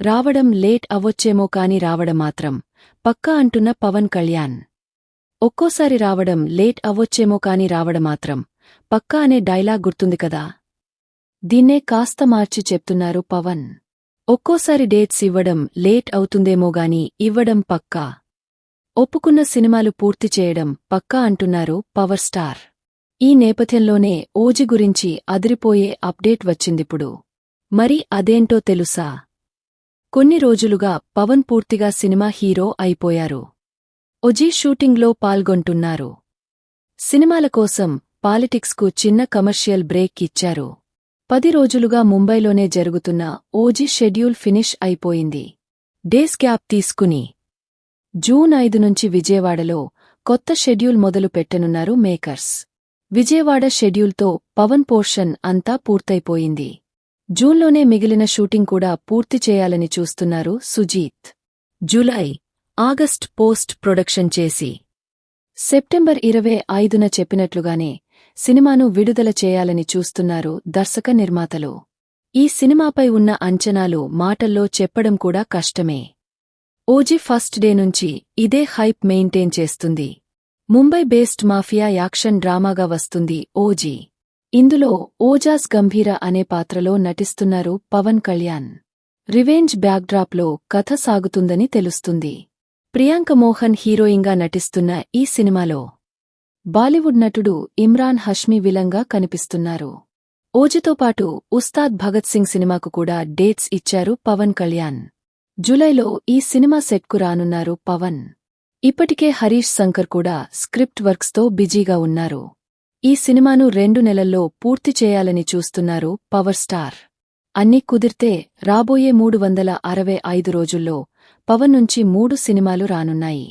రావడం లేట్ అవ్వొచ్చేమో కాని రావడం మాత్రం. పక్కా అంటున్న పవన్ కళ్యాణ్. ఒక్కోసారి రావడం లేట్ అవ్వొచ్చేమో కాని రావడం మాత్రం. పక్కా అనే డైలాగ్ గుర్తుంది కదా. దీన్నే కాస్త మార్చి చెప్తున్నారు పవన్. ఒక్కోసారి డేట్స్ ఇవ్వడం లేట్ అవుతుందేమోగాని ఇవ్వడం పక్కా. ఒప్పుకున్న సినిమాలు పూర్తి చేయడం పక్కా అంటున్నారు పవర్ స్టార్. ఈ నేపథ్యంలోనే ఓజి గురించి అదిరిపోయే అప్డేట్ వచ్చిందిప్పుడు. మరి అదేంటో తెలుసా? కొన్ని రోజులుగా పవన్ పూర్తిగా సినిమా హీరో అయిపోయారు. ఒజీ షూటింగ్లో పాల్గొంటున్నారు. సినిమాల కోసం పాలిటిక్స్కు చిన్న కమర్షియల్ బ్రేక్ ఇచ్చారు. పది రోజులుగా ముంబైలోనే జరుగుతున్న ఓజీ షెడ్యూల్ ఫినిష్ అయిపోయింది. డేస్ గ్యాప్ తీసుకుని. జూన్ ఐదు నుంచి విజయవాడలో కొత్త షెడ్యూల్ మొదలు పెట్టనున్నారు మేకర్స్. విజయవాడ షెడ్యూల్తో పవన్ పోర్షన్ అంతా పూర్తయిపోయింది. జూన్లోనే మిగిలిన షూటింగ్ కూడా పూర్తి చేయాలని చూస్తున్నారు Sujeeth. July August post production చేసి. సెప్టెంబర్ ఇరవై ఐదున చెప్పినట్లుగానే సినిమాను విడుదల చేయాలని చూస్తున్నారు దర్శక నిర్మాతలు. ఈ సినిమాపై ఉన్న అంచనాలు మాటల్లో చెప్పడం కూడా కష్టమే. ఓజీ ఫస్ట్ డే నుంచి ఇదే హైప్ మెయింటైన్ చేస్తుంది. ముంబై బేస్డ్ మాఫియా యాక్షన్ డ్రామాగా వస్తుంది ఓజీ. ఇందులో ఓజాస్ గంభీర అనే పాత్రలో నటిస్తున్నారు పవన్ కళ్యాణ్. రివెంజ్ బ్యాక్డ్రాప్లో కథ సాగుతుందని తెలుస్తుంది. ప్రియాంక మోహన్ హీరోయిన్గా నటిస్తున్న ఈ సినిమాలో బాలీవుడ్ నటుడు ఇమ్రాన్ హష్మీ విలంగా కనిపిస్తున్నారు. ఓజితో పాటు ఉస్తాద్ భగత్ సింగ్ సినిమాకు కూడా డేట్స్ ఇచ్చారు పవన్ కళ్యాణ్. జులైలో ఈ సినిమా సెట్కు రానున్నారు పవన్. ఇప్పటికే హరీష్ శంకర్ కూడా స్క్రిప్ట్ వర్క్స్తో బిజీగా ఉన్నారు. ఈ సినిమాను రెండు నెలల్లో పూర్తి చేయాలని చూస్తున్నారు పవర్ స్టార్. అన్నీ కుదిర్తే రాబోయే మూడు వందల అరవై ఐదు రోజుల్లో పవన్ నుంచి మూడు సినిమాలు రానున్నాయి.